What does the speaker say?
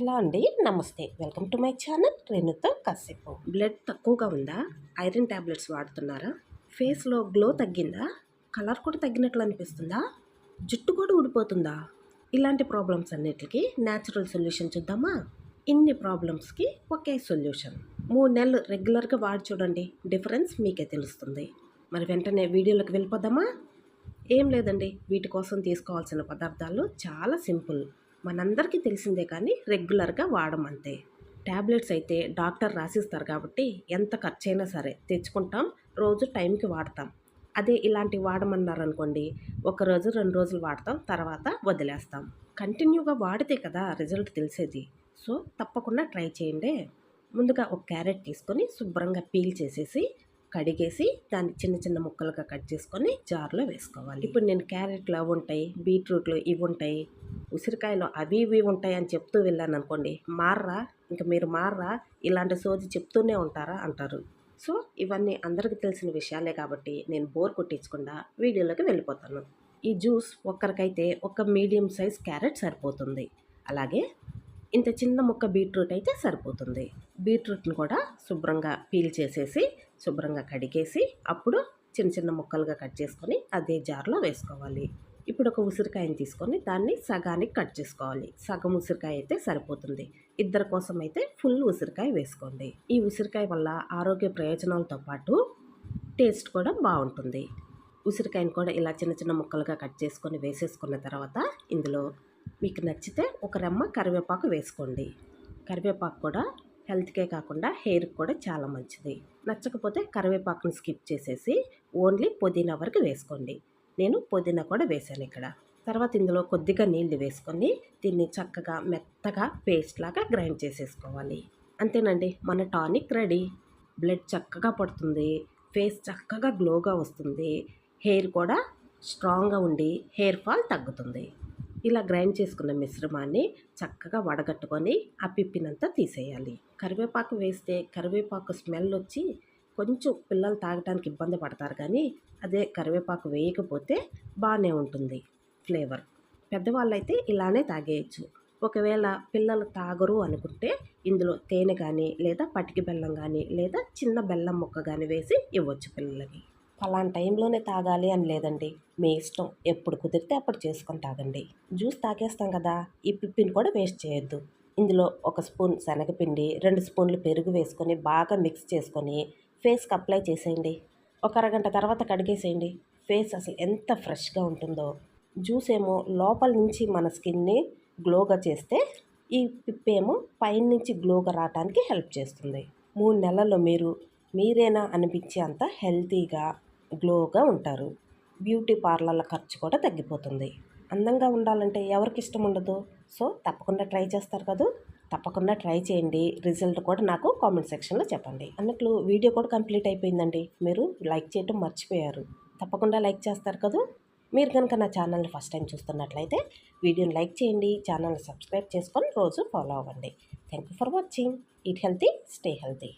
Hello అండి నమస్తే. Welcome to my channel రేణుతో కాసేపు. బ్లడ్ తక్కువగా ఉందా? ఐరన్ ట్యాబ్లెట్స్ వాడుతున్నారా? ఫేస్లో గ్లో తగ్గిందా? కలర్ కూడా తగ్గినట్లు అనిపిస్తుందా? జుట్టు కూడా ఊడిపోతుందా? ఇలాంటి ప్రాబ్లమ్స్ అన్నిటికీ న్యాచురల్ సొల్యూషన్ చూద్దామా? ఇన్ని ప్రాబ్లమ్స్కి ఒకే సొల్యూషన్ మూడు నెలలు రెగ్యులర్గా వాడి చూడండి. డిఫరెన్స్ మీకే తెలుస్తుంది. మరి వెంటనే వీడియోలోకి వెళ్ళిపోదామా? ఏం లేదండి. వీటి కోసం తీసుకోవాల్సిన పదార్థాలు చాలా సింపుల్. మనందరికీ తెలిసిందే కానీ రెగ్యులర్గా వాడమంతే ట్యాబ్లెట్స్ అయితే డాక్టర్ రాసిస్తారు కాబట్టి ఎంత ఖర్చైనా సరే తెచ్చుకుంటాం రోజు టైంకి వాడతాం. అదే ఇలాంటివి వాడమన్నారనుకోండి ఒకరోజు రెండు రోజులు వాడతాం తర్వాత వదిలేస్తాం. కంటిన్యూగా వాడితే కదా రిజల్ట్ తెలిసేది. సో తప్పకుండా ట్రై చేయండి. ముందుగా ఒక క్యారెట్ తీసుకొని శుభ్రంగా పీల్ చేసేసి కడిగేసి దాన్ని చిన్న చిన్న ముక్కలుగా కట్ చేసుకొని జార్లో వేసుకోవాలి. ఇప్పుడు నేను క్యారెట్లు అవి ఉంటాయి బీట్రూట్లు ఇవి ఉంటాయి ఉసిరికాయలు అవి ఇవి ఉంటాయి అని చెప్తూ వెళ్ళాను అనుకోండి మార్రా ఇంకా మీరు మార్రా ఇలాంటి సోది చెప్తూనే ఉంటారా? అంటారు. సో ఇవన్నీ అందరికీ తెలిసిన విషయాలే కాబట్టి నేను బోర్ కొట్టించకుండా వీడియోలోకి వెళ్ళిపోతాను. ఈ జ్యూస్ ఒక్కరికైతే ఒక మీడియం సైజ్ క్యారెట్ సరిపోతుంది. అలాగే ఇంత చిన్న ముక్క బీట్రూట్ అయితే సరిపోతుంది. బీట్రూట్ని కూడా శుభ్రంగా పీల్ చేసేసి శుభ్రంగా కడిగేసి అప్పుడు చిన్న చిన్న ముక్కలుగా కట్ చేసుకొని అదే జార్లో వేసుకోవాలి. ఇప్పుడు ఒక ఉసిరికాయని తీసుకొని దాన్ని సగానికి కట్ చేసుకోవాలి. సగం ఉసిరికాయ అయితే సరిపోతుంది. ఇద్దరి కోసం అయితే ఫుల్ ఉసిరికాయ వేసుకోండి. ఈ ఉసిరికాయ వల్ల ఆరోగ్య ప్రయోజనాలతో పాటు టేస్ట్ కూడా బాగుంటుంది. ఉసిరికాయని కూడా ఇలా చిన్న చిన్న ముక్కలుగా కట్ చేసుకొని వేసేసుకున్న తర్వాత ఇందులో మీకు నచ్చితే ఒక రెమ్మ కరివేపాకు వేసుకోండి. కరివేపాకు కూడా హెల్త్కే కాకుండా హెయిర్కి కూడా చాలా మంచిది. నచ్చకపోతే కరివేపాకుని స్కిప్ చేసేసి ఓన్లీ పుదీనా వరకు వేసుకోండి. నేను పుదీనా కూడా వేసాను ఇక్కడ. తర్వాత ఇందులో కొద్దిగా నీళ్ళు వేసుకొని దీన్ని చక్కగా మెత్తగా పేస్ట్ లాగా గ్రైండ్ చేసేసుకోవాలి. అంతేనండి మన టానిక్ రెడీ. బ్లడ్ చక్కగా పడుతుంది ఫేస్ చక్కగా గ్లోగా వస్తుంది హెయిర్ కూడా స్ట్రాంగ్గా ఉండి హెయిర్ ఫాల్ తగ్గుతుంది. ఇలా గ్రైండ్ చేసుకున్న మిశ్రమాన్ని చక్కగా వడగట్టుకొని ఆ పిప్పినంతా తీసేయాలి. కరివేపాకు వేస్తే కరివేపాకు స్మెల్ వచ్చి కొంచెం పిల్లలు తాగడానికి ఇబ్బంది పడతారు కానీ అదే కరివేపాకు వేయకపోతే బాగానే ఉంటుంది ఫ్లేవర్. పెద్దవాళ్ళైతే ఇలానే తాగేయచ్చు. ఒకవేళ పిల్లలు తాగరు అనుకుంటే ఇందులో తేనె కానీ లేదా పటికి బెల్లం కానీ లేదా చిన్న బెల్లం ముక్క కానీ వేసి ఇవ్వచ్చు పిల్లలకి. ఫలానా టైంలోనే తాగాలి అని లేదండి. మీ ఇష్టం. ఎప్పుడు కుదిరితే అప్పుడు చేసుకొని తాగండి. జ్యూస్ తాగేస్తాం కదా ఈ పిప్పిని కూడా వేస్ట్ చేయొద్దు. ఇందులో ఒక స్పూన్ శనగపిండి రెండు స్పూన్లు పెరుగు వేసుకొని బాగా మిక్స్ చేసుకొని ఫేస్కి అప్లై చేసేయండి. ఒక అరగంట తర్వాత కడిగేసేయండి. ఫేస్ అసలు ఎంత ఫ్రెష్గా ఉంటుందో. జ్యూస్ ఏమో లోపల నుంచి మన స్కిన్ని గ్లోగా చేస్తే ఈ పిప్పేమో పైనుంచి గ్లోగా రావడానికి హెల్ప్ చేస్తుంది. మూడు నెలల్లో మీరు మీరేనా అనిపించే అంత హెల్తీగా గ్లోగా ఉంటారు. బ్యూటీ పార్లర్ల ఖర్చు కూడా తగ్గిపోతుంది. అందంగా ఉండాలంటే ఎవరికి ఇష్టం ఉండదు? సో తప్పకుండా ట్రై చేస్తారు కదా? తప్పకుండా ట్రై చేయండి. రిజల్ట్ కూడా నాకు కామెంట్ సెక్షన్లో చెప్పండి. అన్నట్లు వీడియో కూడా కంప్లీట్ అయిపోయిందండి. మీరు లైక్ చేయటం మర్చిపోయారు. తప్పకుండా లైక్ చేస్తారు కదా? మీరు కనుక నా ఛానల్ని ఫస్ట్ టైం చూస్తున్నట్లయితే వీడియోని లైక్ చేయండి. ఛానల్ని సబ్స్క్రైబ్ చేసుకొని రోజు ఫాలో అవ్వండి. Thank you for watching. Eat healthy stay healthy.